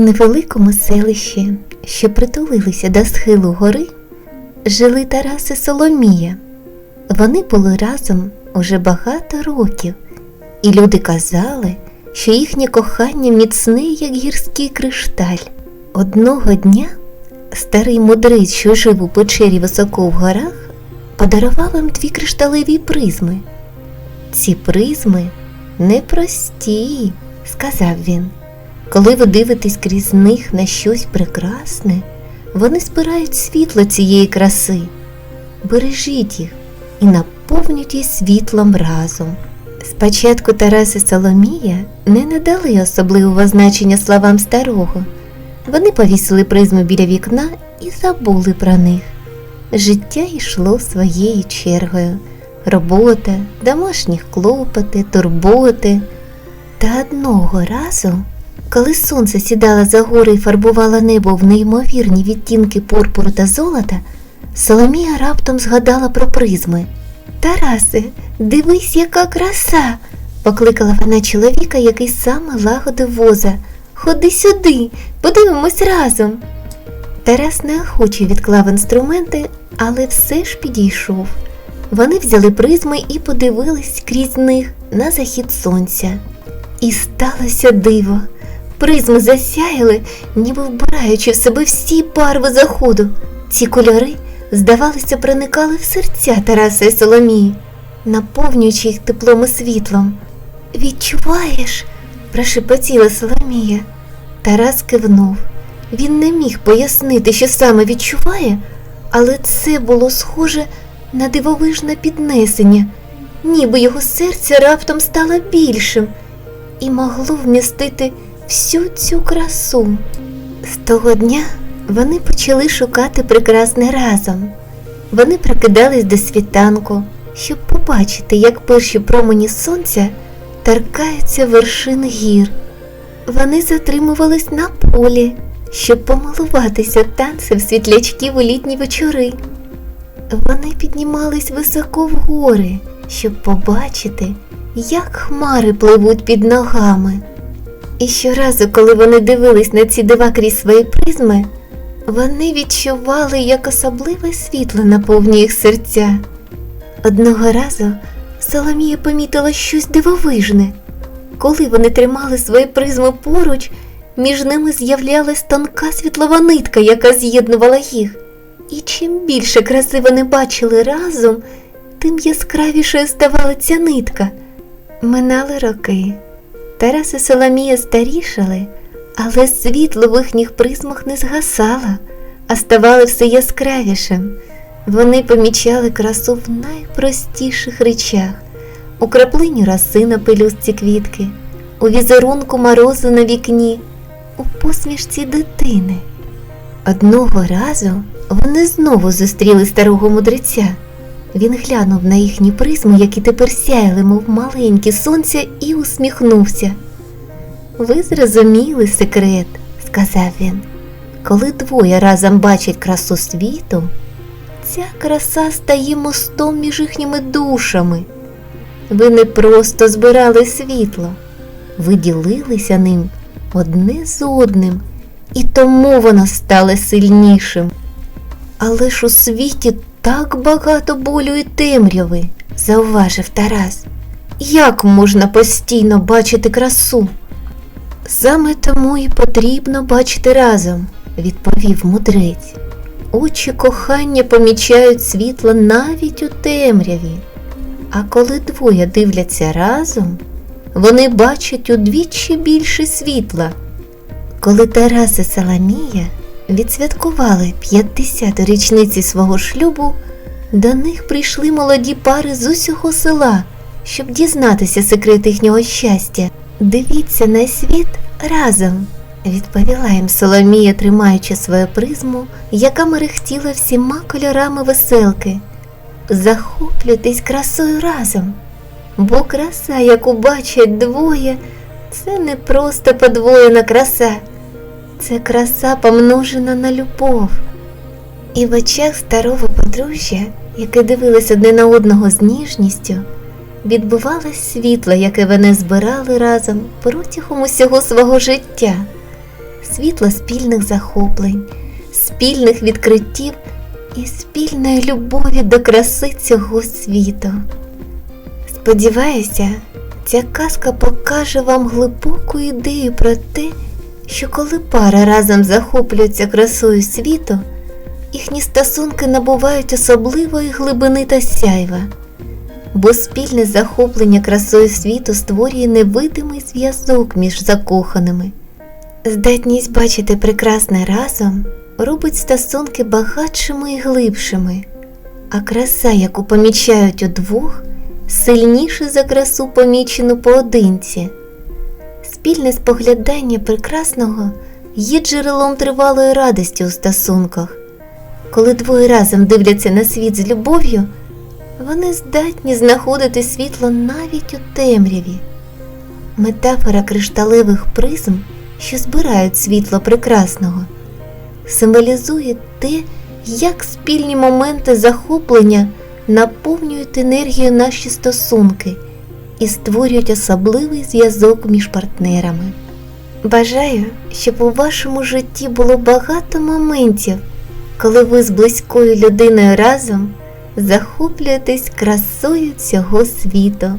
У невеликому селищі, що притулилися до схилу гори, жили Тарас і Соломія. Вони були разом уже багато років, і люди казали, що їхнє кохання міцне, як гірський кришталь. Одного дня старий мудрець, що жив у печері високо в горах, подарував їм дві кришталеві призми. Ці призми непрості, сказав він. Коли ви дивитесь крізь них на щось прекрасне, вони збирають світло цієї краси. Бережіть їх і наповнюють її світлом разом. Спочатку Тарас і Соломія не надали особливого значення словам старого. Вони повісили призму біля вікна і забули про них. Життя йшло своєю чергою. Робота, домашні клопоти, турботи. Та одного разу, коли сонце сідало за гори і фарбувало небо в неймовірні відтінки пурпуру та золота, Соломія раптом згадала про призми. Тарасе, дивись, яка краса. покликала вона чоловіка, який саме лагодив воза. Ходи сюди, подивимось разом. Тарас неохоче відклав інструменти, але все ж підійшов. Вони взяли призми і подивились крізь них на захід сонця. І сталося диво. Призми засяяли, ніби вбираючи в себе всі барви заходу. Ці кольори, здавалося, проникали в серця Тараса і Соломії, наповнюючи їх теплом і світлом. Відчуваєш? прошепотіла Соломія. Тарас кивнув. Він не міг пояснити, що саме відчуває, але це було схоже на дивовижне піднесення, ніби його серце раптом стало більшим і могло вмістити всю цю красу. З того дня вони почали шукати прекрасне разом. Вони прокидались до світанку, щоб побачити, як перші промені сонця торкаються вершин гір. Вони затримувались на полі, щоб помилуватися танцем світлячків у літні вечори. Вони піднімались високо в гори, щоб побачити, як хмари пливуть під ногами. І щоразу, коли вони дивились на ці дива крізь свої призми, вони відчували, як особливе світло наповнює їх серця. Одного разу Соломія помітила щось дивовижне. Коли вони тримали свої призми поруч, між ними з'являлась тонка світлова нитка, яка з'єднувала їх. І чим більше краси вони бачили разом, тим яскравішою ставала ця нитка. Минали роки. Тарас і Соломія старішали, але світло в їхніх призмах не згасало, а ставало все яскравішим. Вони помічали красу в найпростіших речах, у краплині роси на пелюстці квітки, у візерунку морозу на вікні, у посмішці дитини. Одного разу вони знову зустріли старого мудреця. Він глянув на їхні призми, які тепер сяяли, мов маленькі сонця, і усміхнувся. Ви зрозуміли секрет, сказав він. Коли двоє разом бачать красу світу, ця краса стає мостом між їхніми душами. Ви не просто збирали світло, ви ділилися ним одне з одним, і тому воно стало сильнішим. Але ж у світі так багато болю і темряви, зауважив Тарас. Як можна постійно бачити красу? Саме тому і потрібно бачити разом, відповів мудрець. Очі кохання помічають світло навіть у темряві. А коли двоє дивляться разом, вони бачать удвічі більше світла. Коли Тарас і Соломія відсвяткували 50 річниці свого шлюбу, до них прийшли молоді пари з усього села, щоб дізнатися секрет їхнього щастя. Дивіться на світ разом, відповіла їм Соломія, тримаючи свою призму, яка мерехтіла всіма кольорами веселки. Захоплюйтесь красою разом, бо краса, яку бачать двоє, це не просто подвоєна краса, це краса помножена на любов. І в очах старого подружжя, яке дивилось одне на одного з ніжністю, відбувалось світло, яке вони збирали разом протягом усього свого життя. світло спільних захоплень, спільних відкриттів і спільної любові до краси цього світу. Сподіваюся, ця казка покаже вам глибоку ідею про те, що коли пара разом захоплюється красою світу, їхні стосунки набувають особливої глибини та сяйва, бо спільне захоплення красою світу створює невидимий зв'язок між закоханими. Здатність бачити прекрасне разом робить стосунки багатшими і глибшими, а краса, яку помічають удвох, сильніше за красу, помічену поодинці. Спільне споглядання прекрасного є джерелом тривалої радості у стосунках. Коли двоє разом дивляться на світ з любов'ю, вони здатні знаходити світло навіть у темряві. Метафора кришталевих призм, що збирають світло прекрасного, символізує те, як спільні моменти захоплення наповнюють енергію наші стосунки і створюють особливий зв'язок між партнерами. Бажаю, щоб у вашому житті було багато моментів, коли ви з близькою людиною разом захоплюєтесь красою цього світу.